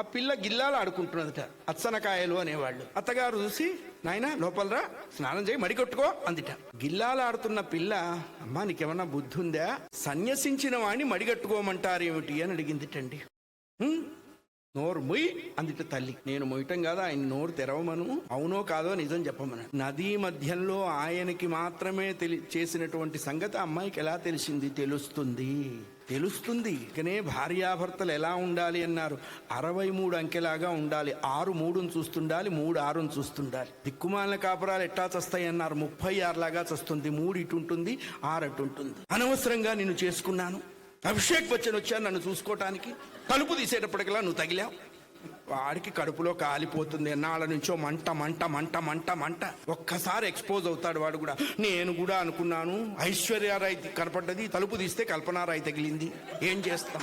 ఆ పిల్ల గిల్లాలు ఆడుకుంటున్నదట. అచ్చనకాయలు అనేవాళ్ళు. అత్తగారు చూసి నాయన లోపలరా స్నానం చేయి మడికొట్టుకో అందిట. గిల్లాలు ఆడుతున్న పిల్ల అమ్మా నీకేమన్నా బుద్ధి ఉందా సన్యసించిన వాణ్ణి మడిగట్టుకోమంటారేమిటి అని అడిగిందిటండి. నోరు మొయ్ అందిట తల్లి. నేను మొయ్యటం కాదు ఆయన నోరు తెరవమను. అవునో కాదో నిజం చెప్పమను. నదీ మధ్యంలో ఆయనకి మాత్రమే తెలి చేసినటువంటి సంగతి అమ్మాయికి ఎలా తెలిసింది? తెలుస్తుంది. తెలుస్తుంది. ఇకనే భార్యాభర్తలు ఎలా ఉండాలి అన్నారు. అరవై మూడు అంకెలాగా ఉండాలి. ఆరు మూడును చూస్తుండాలి మూడు ఆరును చూస్తుండాలి. దిక్కుమాలిన కాపురాలు ఎట్టా చస్తాయి అన్నారు. ముప్పై ఆరులాగా చస్తుంది. మూడు ఇటు ఉంటుంది ఆరు అటు ఉంటుంది. అనవసరంగా నేను చేసుకున్నాను. అభిషేక్ బచ్చన్ వచ్చాను నన్ను చూసుకోవటానికి తలుపు తీసేటప్పటికల్లా నువ్వు తగిలావు. వాడికి కడుపులో కాలిపోతుంది. ఎన్నాళ్ళ నుంచో మంట మంట మంట మంట మంట. ఒక్కసారి ఎక్స్పోజ్ అవుతాడు వాడు కూడా. నేను కూడా అనుకున్నాను. ఐశ్వర్యారాయ్ కనపడ్డది తలుపు తీస్తే కల్పనారాయ్ తగిలింది. ఏం చేస్తాం?